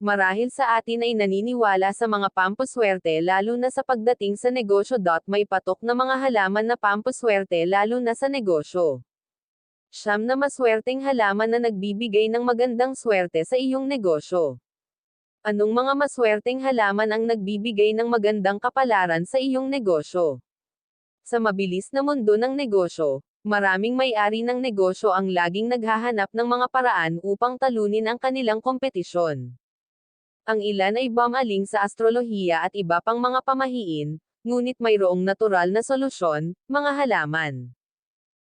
Marahil sa atin ay naniniwala sa mga pampuswerte lalo na sa pagdating sa negosyo. May patok na mga halaman na pampuswerte lalo na sa negosyo. Siyam na maswerteng halaman na nagbibigay ng magandang swerte sa iyong negosyo. Anong mga maswerteng halaman ang nagbibigay ng magandang kapalaran sa iyong negosyo? Sa mabilis na mundo ng negosyo, maraming may-ari ng negosyo ang laging naghahanap ng mga paraan upang talunin ang kanilang kompetisyon. Ang ilan ay bumaling sa astrolohiya at iba pang mga pamahiin, ngunit mayroong natural na solusyon, mga halaman.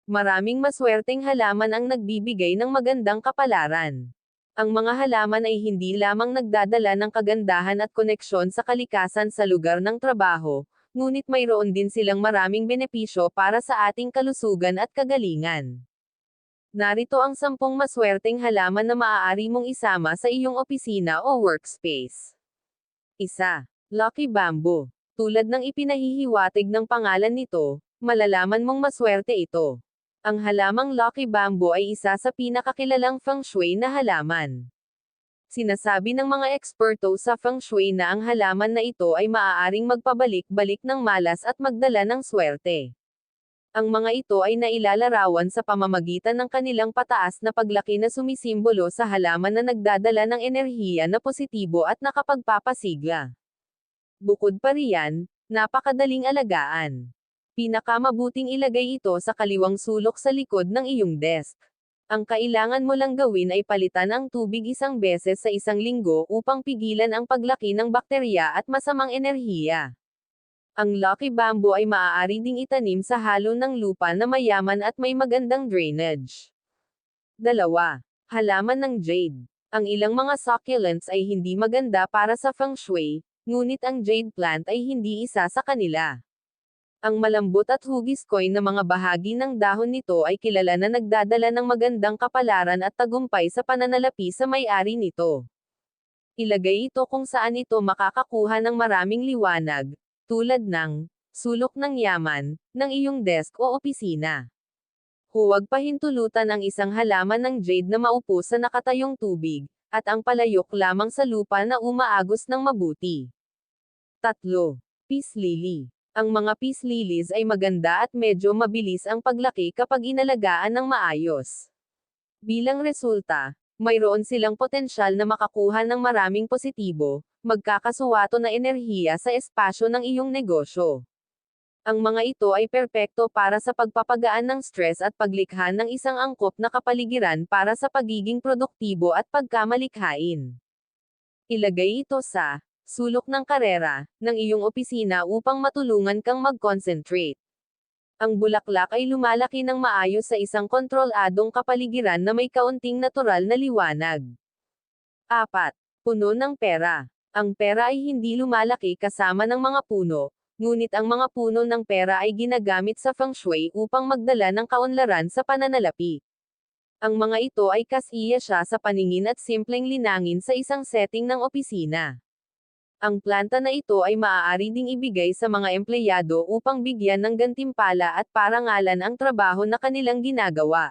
Maraming maswerteng halaman ang nagbibigay ng magandang kapalaran. Ang mga halaman ay hindi lamang nagdadala ng kagandahan at koneksyon sa kalikasan sa lugar ng trabaho, ngunit mayroon din silang maraming benepisyo para sa ating kalusugan at kagalingan. Narito ang sampung maswerteng halaman na maaari mong isama sa iyong opisina o workspace. Isa. Lucky Bamboo. Tulad ng ipinahihiwatig ng pangalan nito, malalaman mong maswerte ito. Ang halamang Lucky Bamboo ay isa sa pinakakilalang feng shui na halaman. Sinasabi ng mga eksperto sa feng shui na ang halaman na ito ay maaaring magpabalik-balik ng malas at magdala ng swerte. Ang mga ito ay nailalarawan sa pamamagitan ng kanilang pataas na paglaki na sumisimbolo sa halaman na nagdadala ng enerhiya na positibo at nakapagpapasigla. Bukod pa riyan, napakadaling alagaan. Pinakamabuting ilagay ito sa kaliwang sulok sa likod ng iyong desk. Ang kailangan mo lang gawin ay palitan ang tubig isang beses sa isang linggo upang pigilan ang paglaki ng bakterya at masamang enerhiya. Ang Lucky Bamboo ay maaari ding itanim sa halo ng lupa na mayaman at may magandang drainage. Dalawa. Halaman ng jade. Ang ilang mga succulents ay hindi maganda para sa feng shui, ngunit ang jade plant ay hindi isa sa kanila. Ang malambot at hugis koy na mga bahagi ng dahon nito ay kilala na nagdadala ng magandang kapalaran at tagumpay sa pananalapi sa may-ari nito. Ilagay ito kung saan ito makakakuha ng maraming liwanag, tulad ng sulok ng yaman ng iyong desk o opisina. Huwag pahintulutan ang isang halaman ng jade na maupo sa nakatayong tubig, at ang palayok lamang sa lupa na umaagos ng mabuti. Tatlo. Peace lily. Ang mga peace lilies ay maganda at medyo mabilis ang paglaki kapag inalagaan ng maayos. Bilang resulta, mayroon silang potensyal na makakuha ng maraming positibo, magkakasuwato na enerhiya sa espasyo ng iyong negosyo. Ang mga ito ay perpekto para sa pagpapagaan ng stress at paglikha ng isang angkop na kapaligiran para sa pagiging produktibo at pagkamalikhain. Ilagay ito sa sulok ng karera ng iyong opisina upang matulungan kang mag-concentrate. Ang bulaklak ay lumalaki ng maayos sa isang kontroladong kapaligiran na may kaunting natural na liwanag. 4. Puno ng pera. Ang pera ay hindi lumalaki kasama ng mga puno, ngunit ang mga puno ng pera ay ginagamit sa feng shui upang magdala ng kaunlaran sa pananalapi. Ang mga ito ay kasiya siya sa paningin at simpleng linangin sa isang setting ng opisina. Ang planta na ito ay maaari ding ibigay sa mga empleyado upang bigyan ng gantimpala at parangalan ang trabaho na kanilang ginagawa.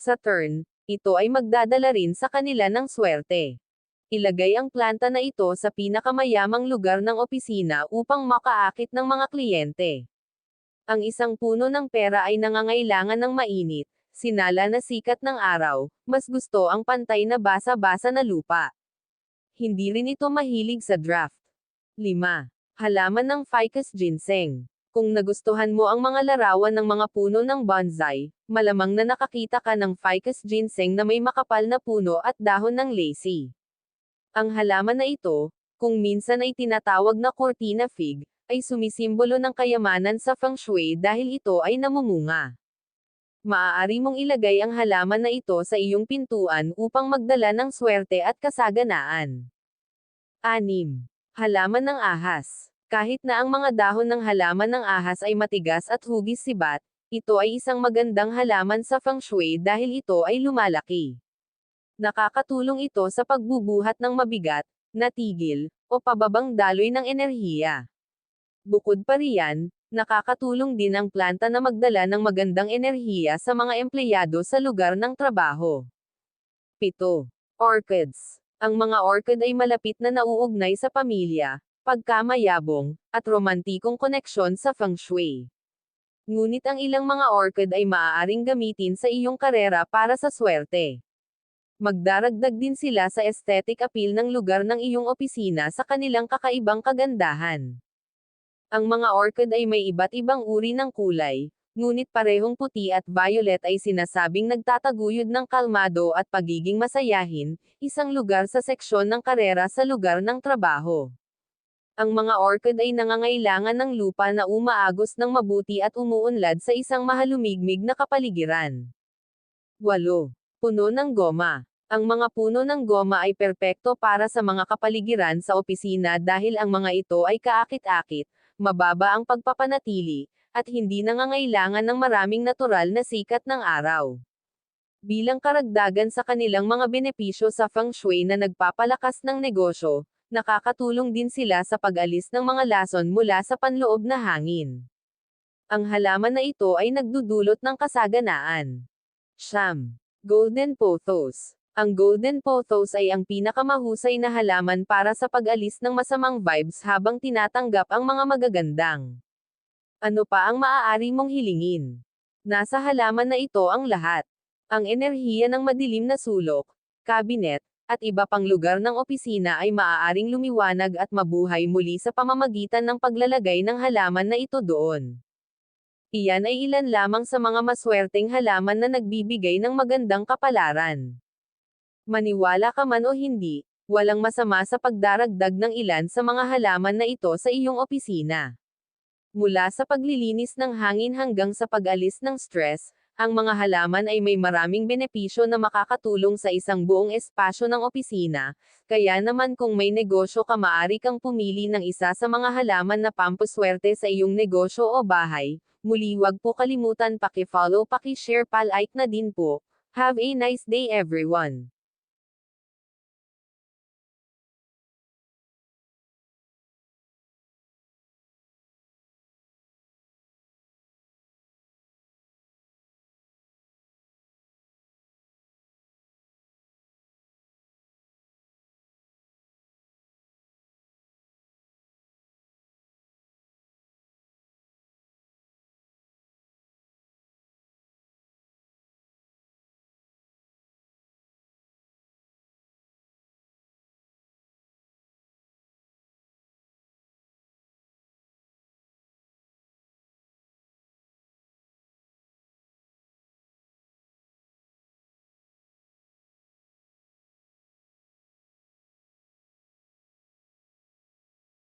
Sa turn, ito ay magdadala rin sa kanila ng swerte. Ilagay ang planta na ito sa pinakamayamang lugar ng opisina upang makaakit ng mga kliyente. Ang isang puno ng pera ay nangangailangan ng mainit, sinala na sikat ng araw, mas gusto ang pantay na basa-basa na lupa. Hindi rin ito mahilig sa draft. 5. Halaman ng ficus ginseng. Kung nagustuhan mo ang mga larawan ng mga puno ng bonsai, malamang na nakakita ka ng ficus ginseng na may makapal na puno at dahon ng lacy. Ang halaman na ito, kung minsan ay tinatawag na cortina fig, ay sumisimbolo ng kayamanan sa feng shui dahil ito ay namumunga. Maaari mong ilagay ang halaman na ito sa iyong pintuan upang magdala ng swerte at kasaganaan. 6. Halaman ng ahas. Kahit na ang mga dahon ng halaman ng ahas ay matigas at hugis sibat, ito ay isang magandang halaman sa feng shui dahil ito ay lumalaki. Nakakatulong ito sa pagbubuhat ng mabigat, natigil, o pababang daloy ng enerhiya. Bukod pa riyan, nakakatulong din ang planta na magdala ng magandang enerhiya sa mga empleyado sa lugar ng trabaho. 7. Orchids. Ang mga orchid ay malapit na nauugnay sa pamilya, pagkamayabong, at romantikong koneksyon sa feng shui. Ngunit ang ilang mga orchid ay maaaring gamitin sa iyong karera para sa swerte. Magdaragdag din sila sa aesthetic appeal ng lugar ng iyong opisina sa kanilang kakaibang kagandahan. Ang mga orchid ay may iba't ibang uri ng kulay, ngunit parehong puti at violet ay sinasabing nagtataguyod ng kalmado at pagiging masayahin, isang lugar sa seksyon ng karera sa lugar ng trabaho. Ang mga orchid ay nangangailangan ng lupa na umaagos ng mabuti at umuunlad sa isang mahalumigmig na kapaligiran. 8. Puno ng goma. Ang mga puno ng goma ay perpekto para sa mga kapaligiran sa opisina dahil ang mga ito ay kaakit-akit, mababa ang pagpapanatili, at hindi nangangailangan ng maraming natural na sikat ng araw. Bilang karagdagan sa kanilang mga benepisyo sa feng shui na nagpapalakas ng negosyo, nakakatulong din sila sa pag-alis ng mga lason mula sa panloob na hangin. Ang halaman na ito ay nagdudulot ng kasaganaan. Siyam. Golden Pothos. Ang Golden Pothos ay ang pinakamahusay na halaman para sa pag-alis ng masamang vibes habang tinatanggap ang mga magagandang. Ano pa ang maaari mong hilingin? Nasa halaman na ito ang lahat. Ang enerhiya ng madilim na sulok, kabinet, at iba pang lugar ng opisina ay maaaring lumiwanag at mabuhay muli sa pamamagitan ng paglalagay ng halaman na ito doon. Iyan ay ilan lamang sa mga maswerteng halaman na nagbibigay ng magandang kapalaran. Maniwala ka man o hindi, walang masama sa pagdaragdag ng ilan sa mga halaman na ito sa iyong opisina. Mula sa paglilinis ng hangin hanggang sa pag-alis ng stress, ang mga halaman ay may maraming benepisyo na makakatulong sa isang buong espasyo ng opisina, kaya naman kung may negosyo ka maari kang pumili ng isa sa mga halaman na pampuswerte sa iyong negosyo o bahay. Muli wag po kalimutan paki-follow paki-share palike na din po. Have a nice day everyone.